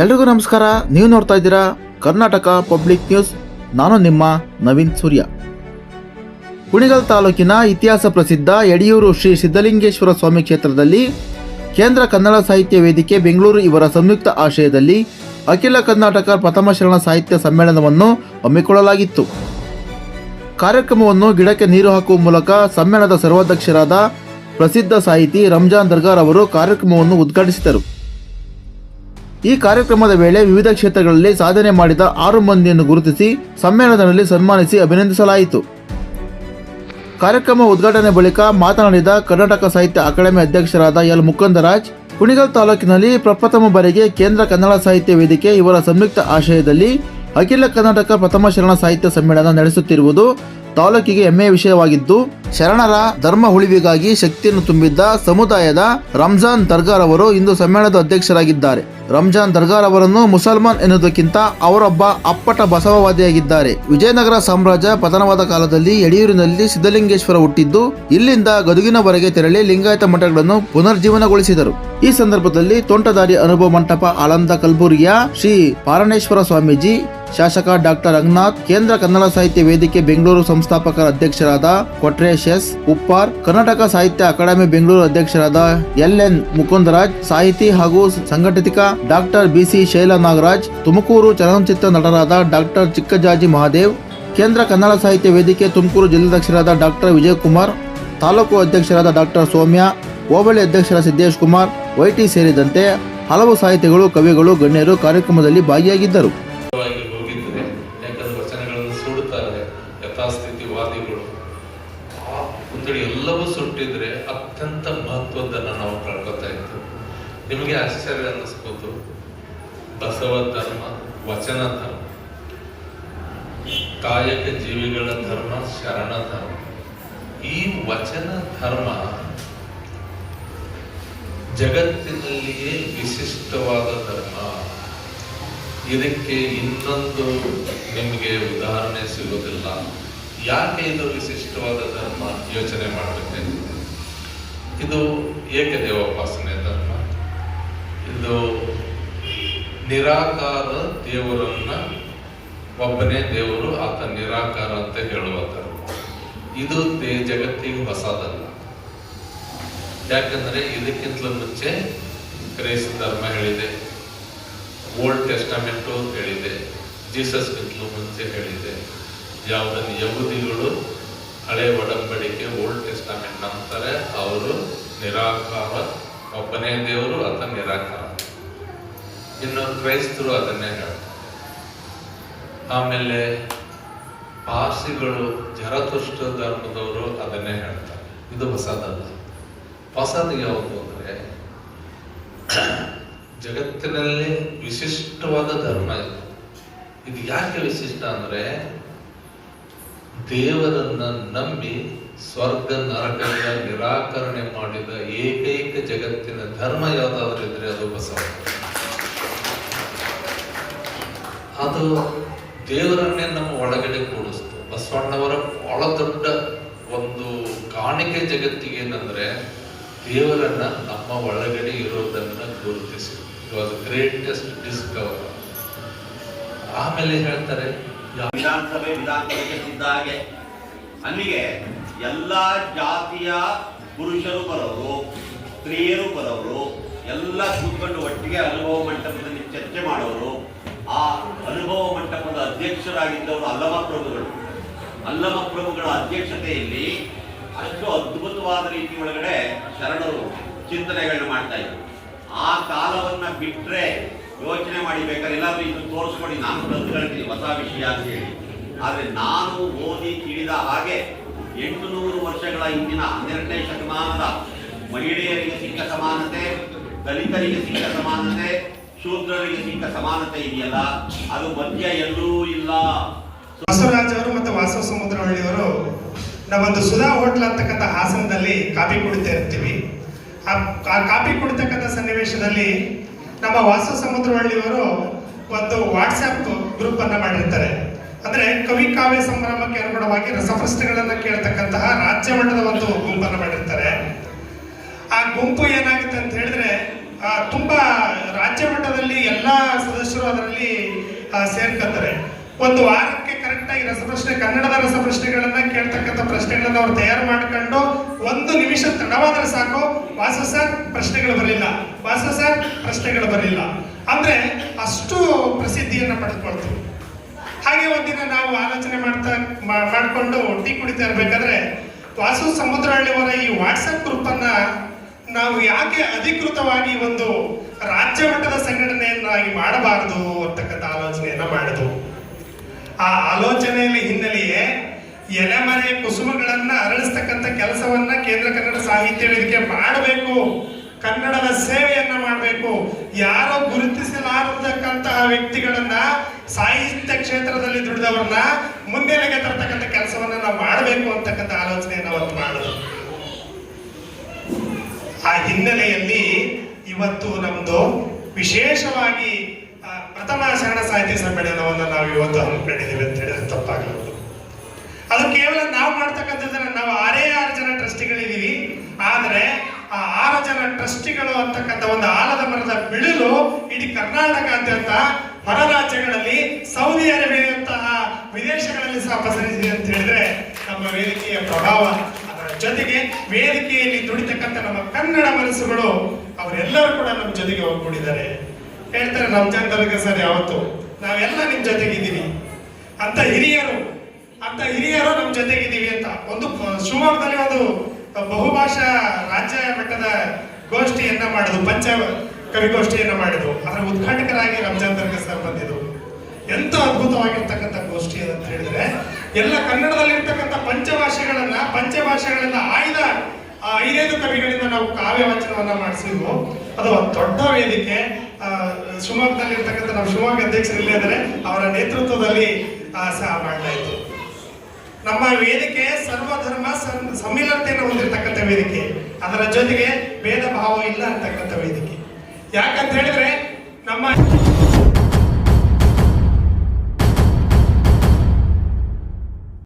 ಎಲ್ರಿಗೂ ನಮಸ್ಕಾರ. ನೀವು ನೋಡ್ತಾ ಇದ್ದೀರಾ ಕರ್ನಾಟಕ ಪಬ್ಲಿಕ್ ನ್ಯೂಸ್. ನಾನು ನಿಮ್ಮ ನವೀನ್ ಸೂರ್ಯ. ಕುಣಿಗಲ್ ತಾಲೂಕಿನ ಇತಿಹಾಸ ಪ್ರಸಿದ್ಧ ಯಡಿಯೂರು ಶ್ರೀ ಸಿದ್ಧಲಿಂಗೇಶ್ವರ ಸ್ವಾಮಿ ಕ್ಷೇತ್ರದಲ್ಲಿ ಕೇಂದ್ರ ಕನ್ನಡ ಸಾಹಿತ್ಯ ವೇದಿಕೆ ಬೆಂಗಳೂರು ಇವರ ಸಂಯುಕ್ತ ಆಶಯದಲ್ಲಿ ಅಖಿಲ ಕರ್ನಾಟಕ ಪ್ರಥಮ ಶರಣ ಸಾಹಿತ್ಯ ಸಮ್ಮೇಳನವನ್ನು ಹಮ್ಮಿಕೊಳ್ಳಲಾಗಿತ್ತು. ಕಾರ್ಯಕ್ರಮವನ್ನು ಗಿಡಕ್ಕೆ ನೀರು ಹಾಕುವ ಮೂಲಕ ಸಮ್ಮೇಳನದ ಸರ್ವಾಧ್ಯಕ್ಷರಾದ ಪ್ರಸಿದ್ಧ ಸಾಹಿತಿ ರಂಜಾನ್ ದರ್ಗಾರ್ ಅವರು ಕಾರ್ಯಕ್ರಮವನ್ನು ಉದ್ಘಾಟಿಸಿದರು. ಈ ಕಾರ್ಯಕ್ರಮದ ವೇಳೆ ವಿವಿಧ ಕ್ಷೇತ್ರಗಳಲ್ಲಿ ಸಾಧನೆ ಮಾಡಿದ ಆರು ಮಂದಿಯನ್ನು ಗುರುತಿಸಿ ಸಮ್ಮೇಳನದಲ್ಲಿ ಸನ್ಮಾನಿಸಿ ಅಭಿನಂದಿಸಲಾಯಿತು. ಕಾರ್ಯಕ್ರಮ ಉದ್ಘಾಟನೆ ಬಳಿಕ ಮಾತನಾಡಿದ ಕರ್ನಾಟಕ ಸಾಹಿತ್ಯ ಅಕಾಡೆಮಿ ಅಧ್ಯಕ್ಷರಾದ ಎಲ್ ಮುಕುಂದರಾಜ್, ಕುಣಿಗಲ್ ತಾಲೂಕಿನಲ್ಲಿ ಪ್ರಪ್ರಥಮ ಬಾರಿಗೆ ಕೇಂದ್ರ ಕನ್ನಡ ಸಾಹಿತ್ಯ ವೇದಿಕೆ ಇವರ ಸಂಯುಕ್ತ ಆಶಯದಲ್ಲಿ ಅಖಿಲ ಕರ್ನಾಟಕ ಪ್ರಥಮ ಶರಣ ಸಾಹಿತ್ಯ ಸಮ್ಮೇಳನ ನಡೆಸುತ್ತಿರುವುದು ತಾಲೂಕಿಗೆ ಹೆಮ್ಮೆಯ ವಿಷಯವಾಗಿದ್ದು, ಶರಣರ ಧರ್ಮ ಉಳಿವಿಗಾಗಿ ಶಕ್ತಿಯನ್ನು ತುಂಬಿದ್ದ ಸಮುದಾಯದ ರಂಜಾನ್ ದರ್ಗಾರ್ ಅವರು ಇಂದು ಸಮ್ಮೇಳನದ ಅಧ್ಯಕ್ಷರಾಗಿದ್ದಾರೆ. ರಂಜಾನ್ ದರ್ಗಾರ್ ಅವರನ್ನು ಮುಸಲ್ಮಾನ್ ಎನ್ನುವುದಕ್ಕಿಂತ ಅವರೊಬ್ಬ ಅಪ್ಪಟ ಬಸವವಾದಿಯಾಗಿದ್ದಾರೆ. ವಿಜಯನಗರ ಸಾಮ್ರಾಜ್ಯ ಪತನವಾದ ಕಾಲದಲ್ಲಿ ಯಡಿಯೂರಿನಲ್ಲಿ ಸಿದ್ದಲಿಂಗೇಶ್ವರ ಹುಟ್ಟಿದ್ದು, ಇಲ್ಲಿಂದ ಗದುಗಿನವರೆಗೆ ತೆರಳಿ ಲಿಂಗಾಯತ ಮಠಗಳನ್ನು ಪುನರ್ಜೀವನಗೊಳಿಸಿದರು. ಈ ಸಂದರ್ಭದಲ್ಲಿ ತೋಂಟದಾರಿ ಅನುಭವ ಮಂಟಪ ಆಳಂದ ಕಲಬುರಗಿಯ ಶ್ರೀ ಪಾರಣೇಶ್ವರ ಸ್ವಾಮೀಜಿ ಶಾಸಕ ಡಾಕ್ಟರ್ ರಂಗನಾಥ್, ಕೇಂದ್ರ ಕನ್ನಡ ಸಾಹಿತ್ಯ ವೇದಿಕೆ ಬೆಂಗಳೂರು ಸಂಸ್ಥಾಪಕರ ಅಧ್ಯಕ್ಷರಾದ ಕೊಟ್ರೇಶ್ ಎಸ್ ಉಪ್ಪಾರ್, ಕರ್ನಾಟಕ ಸಾಹಿತ್ಯ ಅಕಾಡೆಮಿ ಬೆಂಗಳೂರು ಅಧ್ಯಕ್ಷರಾದ ಎಲ್ ಎನ್ ಮುಕುಂದರಾಜ್, ಸಾಹಿತಿ ಹಾಗೂ ಸಂಘಟಿತಿಕ doctor B C Shaila Nagaraj, Tumakuru ಚಲನಚಿತ್ರ ನಟರಾದ ಡಾಕ್ಟರ್ ಚಿಕ್ಕಜಾಜಿ ಮಹಾದೇವ್, ಕೇಂದ್ರ ಕನ್ನಡ ಸಾಹಿತ್ಯ ವೇದಿಕೆ ತುಮಕೂರು ಜಿಲ್ಲಾಧ್ಯಕ್ಷರಾದ ಡಾಕ್ಟರ್ ವಿಜಯಕುಮಾರ್, ತಾಲೂಕು ಅಧ್ಯಕ್ಷರಾದ ಡಾಕ್ಟರ್ ಸೌಮ್ಯ, ಹೋಬಳಿ ಅಧ್ಯಕ್ಷರ ಸಿದ್ದೇಶ್ ಕುಮಾರ್ ವೈಟಿ ಸೇರಿದಂತೆ ಹಲವು ಸಾಹಿತಿಗಳು, ಕವಿಗಳು, ಗಣ್ಯರು ಕಾರ್ಯಕ್ರಮದಲ್ಲಿ ಭಾಗಿಯಾಗಿದ್ದರು. ನಿಮಗೆ ಆಶ್ಚರ್ಯ ಅನ್ನಿಸ್ಬೋದು. ಬಸವ ಧರ್ಮ, ವಚನ ಧರ್ಮ, ಕಾಯಕ ಜೀವಿಗಳ ಧರ್ಮ, ಶರಣ ಧರ್ಮ. ಈ ವಚನ ಧರ್ಮ ಜಗತ್ತಿನಲ್ಲಿಯೇ ವಿಶಿಷ್ಟವಾದ ಧರ್ಮ. ಇದಕ್ಕೆ ಇನ್ನೊಂದು ನಿಮಗೆ ಉದಾಹರಣೆ ಸಿಗೋದಿಲ್ಲ. ಯಾಕೆ ಇದು ವಿಶಿಷ್ಟವಾದ ಧರ್ಮ? ಯೋಚನೆ ಮಾಡಬೇಕು. ಇದು ಏಕದೇವೋಪಾಸನೆ. ಇದು ನಿರಾಕಾರ ದೇವರನ್ನ ಒಬ್ಬನೇ ದೇವರು, ಆತ ನಿರಾಕಾರ ಅಂತ ಹೇಳುವ ಇದು ಜಗತ್ತಿಗೆ ಹೊಸದಲ್ಲ. ಯಾಕಂದ್ರೆ ಇದಕ್ಕಿಂತಲೂ ಮುಂಚೆ ಕ್ರೈಸ್ತ ಧರ್ಮ ಹೇಳಿದೆ, ಓಲ್ಡ್ ಟೆಸ್ಟಮೆಂಟು ಹೇಳಿದೆ, ಜೀಸಸ್ಗಿಂತಲೂ ಮುಂಚೆ ಹೇಳಿದೆ. ಯಾವುದನ್ನು ಯಹೂದಿಗಳು ಹಳೆ ಒಡಂಬಡಿಕೆ, ಓಲ್ಡ್ ಟೆಸ್ಟಮೆಂಟ್ ಅಂತಾರೆ ಅವರು ನಿರಾಕಾರ, ಒಬ್ಬನೇ ದೇವರು, ಆತ ನಿರಾಕಾರ. ಇನ್ನು ಕ್ರೈಸ್ತರು ಅದನ್ನೇ ಹೇಳ್ತಾರೆ ಆಮೇಲೆ ಪಾರ್ಸಿಗಳು ಜರತುಷ್ಟ ಧರ್ಮದವರು ಅದನ್ನೇ ಹೇಳ್ತಾರೆ. ಇದು ಹೊಸದಲ್ಲ. ಹೊಸದು ಯಾವುದು ಅಂದರೆ ಜಗತ್ತಿನಲ್ಲಿ ವಿಶಿಷ್ಟವಾದ ಧರ್ಮ ಇದು. ಇದು ಯಾಕೆ ವಿಶಿಷ್ಟ ಅಂದ್ರೆ ದೇವರನ್ನ ನಂಬಿ ಸ್ವರ್ಗ, ನರಕದ ನಿರಾಕರಣೆ ಮಾಡಿದ ಏಕೈಕ ಜಗತ್ತಿನ ಧರ್ಮ ಯಾವ್ದಾದ್ರು ಇದ್ರೆ ಅದು ಬಸವ ಅದು ದೇವರನ್ನೇ ನಮ್ಮ ಒಳಗಡೆ ಕೂಡಿಸ್ತು. ಬಸವಣ್ಣವರ ಬಹಳ ದೊಡ್ಡ ಒಂದು ಕಾಣಿಕೆ ಜಗತ್ತಿಗೆ ಏನಂದ್ರೆ ದೇವರನ್ನ ನಮ್ಮ ಒಳಗಡೆ ಇರೋದನ್ನ ಗುರುತಿಸಿ ವಾಸ್ ಗ್ರೇಟೆಸ್ಟ್ ಡಿಸ್ಕವರ್ ಆಮೇಲೆ ಹೇಳ್ತಾರೆ ವಿಧಾನಸಭೆ ವಿಧಾನಸಭೆಗೆ ಸಿದ್ಧ ಹಾಗೆ ಅಲ್ಲಿಗೆ ಎಲ್ಲ ಜಾತಿಯ ಪುರುಷರು ಬರೋರು, ಸ್ತ್ರೀಯರು ಬರೋರು ಎಲ್ಲ ಕೂತ್ಕೊಂಡು ಒಟ್ಟಿಗೆ ಅನುಭವ ಮಂಟಪದಲ್ಲಿ ಚರ್ಚೆ ಮಾಡೋರು ಆ ಅನುಭವ ಮಂಟಪದ ಅಧ್ಯಕ್ಷರಾಗಿದ್ದವರು ಅಲ್ಲಮ ಪ್ರಭುಗಳು. ಅಲ್ಲಮ ಪ್ರಭುಗಳ ಅಧ್ಯಕ್ಷತೆಯಲ್ಲಿ ಅಷ್ಟು ಅದ್ಭುತವಾದ ರೀತಿ ಒಳಗಡೆ ಶರಣರು ಚಿಂತನೆಗಳನ್ನ ಮಾಡ್ತಾ ಇದ್ರು. ಆ ಕಾಲವನ್ನ ಬಿಟ್ಟರೆ ಯೋಚನೆ ಮಾಡಿ ಬೇಕಾದ್ರೆ ಎಲ್ಲಾದ್ರೂ ಇದು ತೋರಿಸ್ಕೊಡಿ, ನಾನು ತಂದುಕೊಳ್ತೀನಿ ಹೊಸ ವಿಷಯ ಅಂತ ಹೇಳಿ. ಆದರೆ ನಾನು ಓದಿ ತಿಳಿದ ಹಾಗೆ ಎಂಟು ನೂರು ವರ್ಷಗಳ ಹಿಂದಿನ ಹನ್ನೆರಡನೇ ಶತಮಾನದ ಮಹಿಳೆಯರಿಗೆ ಸಿಕ್ಕ ಸಮಾನತೆ, ದಲಿತರಿಗೆ ಸಿಕ್ಕ ಸಮಾನತೆ ಶೂದ್ರರಿಗೆ ಸಿಕ್ಕ ಸಮಾನತೆ ಇದೆಯಲ್ಲ? ಅದು ಮಧ್ಯ ಎಲ್ಲೂ ಇಲ್ಲ. ಬಸವರಾಜ್ ಅವರು ಮತ್ತು ವಾಸವ ಸಮುದ್ರಹಳ್ಳಿಯವರು ನಾವೊಂದು ಸುಧಾ ಹೋಟ್ಲ್ ಅಂತಕ್ಕಂಥ ಹಾಸನದಲ್ಲಿ ಕಾಫಿ ಕುಡಿತಾ ಇರ್ತೀವಿ. ಆ ಕಾಫಿ ಕುಡಿತಕ್ಕಂಥ ಸನ್ನಿವೇಶದಲ್ಲಿ ನಮ್ಮ ವಾಸವ ಸಮುದ್ರಹಳ್ಳಿಯವರು ಒಂದು ವಾಟ್ಸ್ಆ್ಯಪ್ ಗ್ರೂಪ್ ಅನ್ನ ಮಾಡಿರ್ತಾರೆ. ಅಂದ್ರೆ ಕವಿ ಕಾವ್ಯ ಸಂಭ್ರಮಕ್ಕೆ ಅನುಗುಣವಾಗಿ ರಸಪ್ರಶ್ನೆಗಳನ್ನ ಕೇಳ್ತಕ್ಕಂತಹ ರಾಜ್ಯ ಮಟ್ಟದ ಒಂದು ಗುಂಪನ್ನು ಮಾಡಿರ್ತಾರೆ. ಆ ಗುಂಪು ಏನಾಗುತ್ತೆ ಅಂತ ಹೇಳಿದ್ರೆ ತುಂಬಾ ರಾಜ್ಯ ಮಟ್ಟದಲ್ಲಿ ಎಲ್ಲ ಸದಸ್ಯರು ಅದರಲ್ಲಿ ಸೇರ್ಕೊತಾರೆ ಒಂದು ವಾರಕ್ಕೆ ಕರೆಕ್ಟಾಗಿ ರಸಪ್ರಶ್ನೆ, ಕನ್ನಡದ ರಸಪ್ರಶ್ನೆಗಳನ್ನ ಕೇಳ್ತಕ್ಕಂಥ ಪ್ರಶ್ನೆಗಳನ್ನ ಅವ್ರು ತಯಾರು ಮಾಡ್ಕೊಂಡು ಒಂದು ನಿಮಿಷ ತಡವಾದ್ರೆ ಸಾಕು. ವಾಸು ಸರ್, ಪ್ರಶ್ನೆಗಳು ಬರಲಿಲ್ಲ. ವಾಸು ಸರ್, ಪ್ರಶ್ನೆಗಳು ಬರಲಿಲ್ಲ. ಅಂದ್ರೆ ಅಷ್ಟು ಪ್ರಸಿದ್ಧಿಯನ್ನ ಪಡೆದುಕೊಳ್ತೀವಿ ಹಾಗೆ ಒಂದಿನ ನಾವು ಆಲೋಚನೆ ಮಾಡ್ತಾ ಮಾಡಿಕೊಂಡು ಟೀ ಕುಡಿತಾ ಇರ್ಬೇಕಾದ್ರೆ ವಾಸು ಸಮುದ್ರಹಳ್ಳಿಯವರ ಈ ವಾಟ್ಸಪ್ ಗ್ರೂಪ್ ಅನ್ನ ನಾವು ಯಾಕೆ ಅಧಿಕೃತವಾಗಿ ಒಂದು ರಾಜ್ಯ ಮಟ್ಟದ ಸಂಘಟನೆಯನ್ನಾಗಿ ಮಾಡಬಾರದು ಅಂತಕ್ಕಂಥ ಆಲೋಚನೆಯನ್ನ ಮಾಡಿದ್ವು. ಆ ಆಲೋಚನೆಯಲ್ಲಿ ಹಿನ್ನೆಲೆಯೇ ಎಲೆಮರೆ ಕುಸುಮಗಳನ್ನ ಅರಳಿಸ್ತಕ್ಕಂಥ ಕೆಲಸವನ್ನ ಕೇಂದ್ರ ಕನ್ನಡ ಸಾಹಿತ್ಯ ವೇದಿಕೆ ಮಾಡಬೇಕು. ಕನ್ನಡದ ಸೇವೆಯನ್ನ ಮಾಡಬೇಕು. ಯಾರೋ ಗುರುತಿಸಲಾರತಕ್ಕಂತಹ ವ್ಯಕ್ತಿಗಳನ್ನ ಸಾಹಿತ್ಯ ಕ್ಷೇತ್ರದಲ್ಲಿ ದುಡಿದವರನ್ನ ಮುನ್ನೆಲೆಗೆ ತರತಕ್ಕಂಥ ಕೆಲಸವನ್ನ ನಾವು ಮಾಡಬೇಕು ಅಂತಕ್ಕಂಥ ಆಲೋಚನೆಯನ್ನು ಅವತ್ತು ಮಾಡಿದ್ರು ಆ ಹಿನ್ನೆಲೆಯಲ್ಲಿ ಇವತ್ತು ನಮ್ದು ವಿಶೇಷವಾಗಿ ಪ್ರಥಮ ಶರಣ ಸಾಹಿತ್ಯ ಸಮ್ಮೇಳನವನ್ನು ನಾವು ಇವತ್ತು ಹಮ್ಮಿಕೊಂಡಿದ್ದೀವಿ ಅಂತ ಹೇಳಿದ್ರೆ ತಪ್ಪಾಗಬಹುದು ಅದು ಕೇವಲ ನಾವು ಮಾಡ್ತಕ್ಕಂಥದ್ದನ್ನ ನಾವು ಆರೇ ಆರು ಜನ ಟ್ರಸ್ಟಿಗಳಿದ್ದೀವಿ. ಆದರೆ ಆ ಆರು ಜನ ಟ್ರಸ್ಟಿಗಳು ಅಂತಕ್ಕಂಥ ಒಂದು ಆಲದ ಮರದ ಬಿಳಿಲು ಇಡೀ ಕರ್ನಾಟಕಾದ್ಯಂತ ಹೊರ ರಾಜ್ಯಗಳಲ್ಲಿ ಸೌದಿ ಅರೇಬಿಯಂತಹ ವಿದೇಶಗಳಲ್ಲಿ ಸಹ ಪಸರಿಸಿದೆ ಅಂತ ಹೇಳಿದ್ರೆ ನಮ್ಮ ವೇದಿಕೆಯ ಪ್ರಭಾವ ಅದರ ಜೊತೆಗೆ ವೇದಿಕೆಯಲ್ಲಿ ನಮ್ಮ ಕನ್ನಡ ಮನಸ್ಸುಗಳು ಅವರೆಲ್ಲರೂ ಕೂಡ ನಮ್ಮ ಜೊತೆಗೆ ಒಗ್ಗೂಡಿದ್ದಾರೆ ಹೇಳ್ತಾರೆ ರಂಜಾನ್ ದರ್ಗ ಸರ್ ಯಾವತ್ತು? ನಾವೆಲ್ಲ ನಿಮ್ಮ ಜೊತೆಗಿದ್ದೀವಿ. ಅಂತ ಹಿರಿಯರು ಅಂತ ಹಿರಿಯರು ನಮ್ಮ ಜೊತೆಗಿದ್ದೀವಿ ಅಂತ. ಒಂದು ಶಿವಮೊಗ್ಗದಲ್ಲಿ ಒಂದು ಬಹುಭಾಷಾ ರಾಜ್ಯ ಮಟ್ಟದ ಗೋಷ್ಠಿಯನ್ನ ಮಾಡಿದ್ರು ಪಂಚ ಕವಿಗೋಷ್ಠಿಯನ್ನ ಮಾಡಿದ್ರು. ಅದರ ಉದ್ಘಾಟಕರಾಗಿ ರಂಜಾನ್ ದರ್ಗ ಸರ್ ಬಂದಿದ್ರು. ಎಂತ ಅದ್ಭುತವಾಗಿರ್ತಕ್ಕಂಥ ಗೋಷ್ಠಿ ಅಂತ ಹೇಳಿದ್ರೆ, ಎಲ್ಲ ಕನ್ನಡದಲ್ಲಿರ್ತಕ್ಕಂಥ ಪಂಚಭಾಷೆಗಳನ್ನ ಪಂಚಭಾಷೆಗಳನ್ನ ಆಯ್ದ ಆ ಐದೈದು ಕವಿಗಳಿಂದ ನಾವು ಕಾವ್ಯ ವಾಚನವನ್ನ ಮಾಡಿಸಿದ್ವು ಅದು ದೊಡ್ಡ ವೇದಿಕೆ. ಆ, ಶಿವಮೊಗ್ಗದಲ್ಲಿ ಇರ್ತಕ್ಕಂಥ ನಮ್ಮ ಶಿವಮೊಗ್ಗ ಅಧ್ಯಕ್ಷರು ಇದ್ದಾರೆ ಅವರ ನೇತೃತ್ವದಲ್ಲಿ ಸಹ ಮಾಡ್ತಾ ಇತ್ತು ನಮ್ಮ ವೇದಿಕೆ ಸರ್ವಧರ್ಮ ಸಂ- ಸಮ್ಮಿಲನತೆಯನ್ನು ಹೊಂದಿರತಕ್ಕಂಥ ವೇದಿಕೆ. ಅದರ ಜೊತೆಗೆ ಭೇದ ಭಾವ ಇಲ್ಲ ಅಂತಕ್ಕಂಥ ವೇದಿಕೆ. ಯಾಕಂತ ಹೇಳಿದ್ರೆ